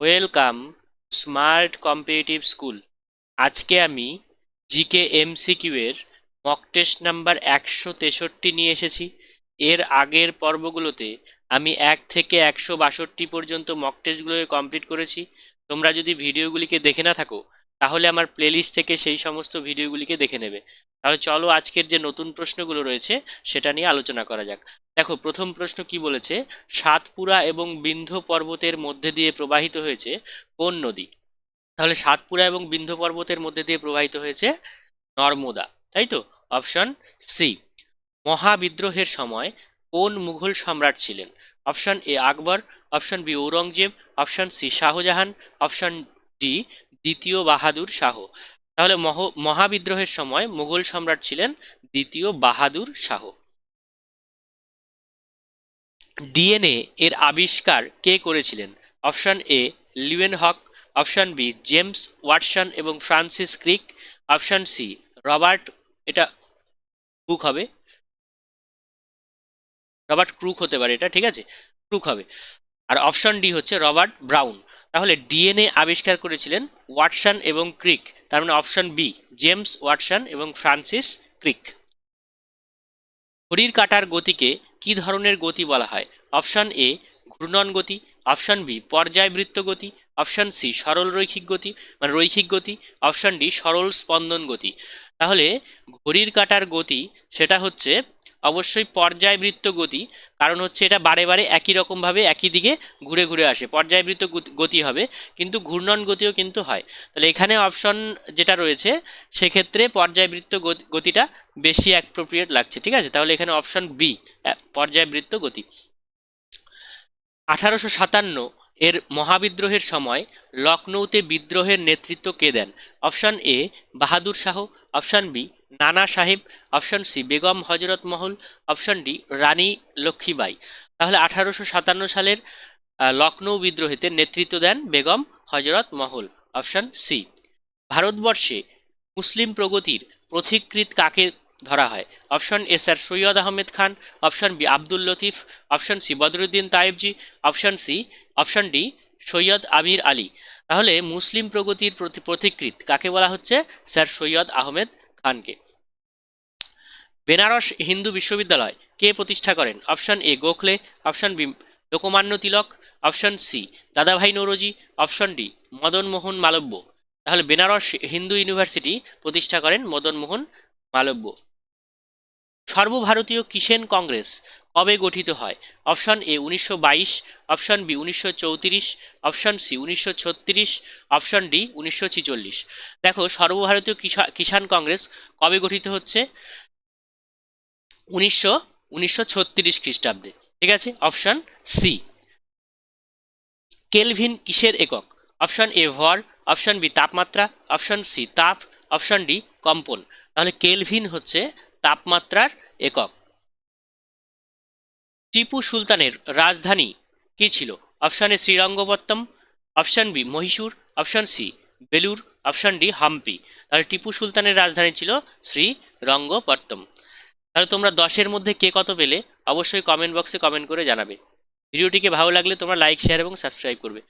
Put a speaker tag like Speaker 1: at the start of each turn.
Speaker 1: Welcome smart competitive school আজকে আমি GK MCQ এর মক টেস্ট নাম্বার একশো তেষট্টি নিয়ে এসেছি। এর আগের পর্বগুলোতে আমি এক থেকে একশো বাষট্টি পর্যন্ত মক টেস্টগুলোকে কমপ্লিট করেছি। তোমরা যদি ভিডিওগুলিকে দেখে না থাকো তাহলে আমার প্লেলিস্ট থেকে সেই সমস্ত ভিডিওগুলিকে দেখে নেবে। তাহলে চলো আজকের যে নতুন প্রশ্নগুলো রয়েছে, সেটা নিয়ে আলোচনা করা যাক। দেখো, প্রথম প্রশ্ন কি বলেছে? সাতপুরা এবং বিন্ধ্য পর্বতের মধ্যে দিয়ে প্রবাহিত হয়েছে কোন নদী? তাহলে সাতপুরা এবং বিন্ধ্য পর্বতের মধ্যে দিয়ে প্রবাহিত হয়েছে নর্মদা, তাই তো? অপশন সি, মহাবিদ্রোহের সময় কোন মুঘল সম্রাট ছিলেন? Option A, Akbar, option B, Aurangzeb, option C, Shahjahan, option D দ্বিতীয় বাহাদুর শাহ। তাহলে মহ, মহাবিদ্রোহের সময় মুঘল সম্রাট ছিলেন দ্বিতীয় বাহাদুর শাহ। ডিএনএ এর আবিষ্কার কে করেছিলেন? Option A Leeuwenhoek, option B, James Watson এবং Francis Crick, option C, Robert, এটা কুক হবে। রবার্ট ক্রুক হতে পারে এটা, ঠিক আছে? ক্রুক হবে। আর অপশন ডি হচ্ছে রবার্ট ব্রাউন। তাহলে ডিএনএ আবিষ্কার করেছিলেন ওয়াটসন এবং ক্রিক, তার মানে অপশন বি জেমস ওয়াটসন এবং ফ্রান্সিস ক্রিক। ঘড়ির কাটার গতিকে কি ধরনের গতি বলা হয়? অপশন এ ঘূর্ণন গতি, অপশন বি পর্যায়বৃত্ত গতি, অপশন সি সরল রৈখিক গতি মানে রৈখিক গতি, অপশন ডি সরল স্পন্দন গতি। তাহলে ঘড়ির কাটার গতি, সেটা হচ্ছে অবশ্যই পর্যায়বৃত্ত গতি, কারণ হচ্ছে এটা বারে বারে একই রকমভাবে একই দিকে ঘুরে ঘুরে আসে। পর্যায়বৃত্ত গতি- হবে, কিন্তু ঘূর্ণন গতিও কিন্তু হয়। তাহলে এখানে অপশন যেটা রয়েছে, সেক্ষেত্রে পর্যায়বৃত্ত গতি- গতিটা বেশি অ্যাপ্রোপ্রিয়েট লাগছে, ঠিক আছে? তাহলে এখানে অপশন বি পর্যায়বৃত্ত গতি। আঠারোশো সাতান্ন এর মহাবিদ্রোহের সময় লখনৌতে বিদ্রোহের নেতৃত্ব কে দেন? Option A Bahadur Shah, option B Nana Sahib option C Begum হজরত মহল অপশন ডি রানী লক্ষ্মীবাই তাহলে আঠারোশো সাতান্ন সালের লখনৌ বিদ্রোহেতে নেতৃত্ব দেন বেগম হজরত মহল অপশন সি ভারতবর্ষে মুসলিম প্রগতির পথিকৃৎ কাকে ধরা হয়? Option A sir Syed Ahmed Khan option B Abdul Latif option C Badruddin Tyabji option C option D Syed Amir Ali. তাহলে মুসলিম প্রগতির প্রতি- পথিকৃৎ কাকে বলা হচ্ছে? স্যার সৈয়দ আহমেদ খানকে। বেনারস হিন্দু বিশ্ববিদ্যালয়, কে প্রতিষ্ঠা করেন? Option A, Gokhale, option B, Lokmanya Tilak, option C, Dadabhai Naoroji, option D Madan Mohan Malaviya. তাহলে বেনারস হিন্দু ইউনিভার্সিটি প্রতিষ্ঠা করেন মদন মোহন মালব্য। সর্বভারতীয় কিষেন কংগ্রেস কবে গঠিত হয়। অপশন এ উনিশশো বাইশ, অপশন বি উনিশশো চৌত্রিশ, অপশন সি উনিশশো ছত্রিশ, অপশন ডি উনিশশো ছিচল্লিশ। দেখো, সর্বভারতীয় কিষা- কিষাণ কংগ্রেস কবে গঠিত হচ্ছে? উনিশশো উনিশশো ছত্রিশ খ্রিস্টাব্দে। ঠিক আছে? Option C. কেলভিন কিসের একক? অপশন এ ভর, অপশন বি তাপমাত্রা, অপশন সি তাপ, অপশন ডি কম্পন। তাহলে কেলভিন হচ্ছে তাপমাত্রার একক। টিপু সুলতানের রাজধানী কি ছিল? Option A Srirangapatna option B Mysore, option C Belur, option D Hampi. তাহলে টিপু সুলতানের রাজধানী ছিল শ্রীরঙ্গপত্তম তাহলে তোমরা দশের মধ্যে কে কত পেলে? অবশ্যই কমেন্ট বক্সে কমেন্ট করে জানাবে। ভিডিওটিকে ভালো লাগলে তোমরা লাইক শেয়ার এবং সাবস্ক্রাইব করবে।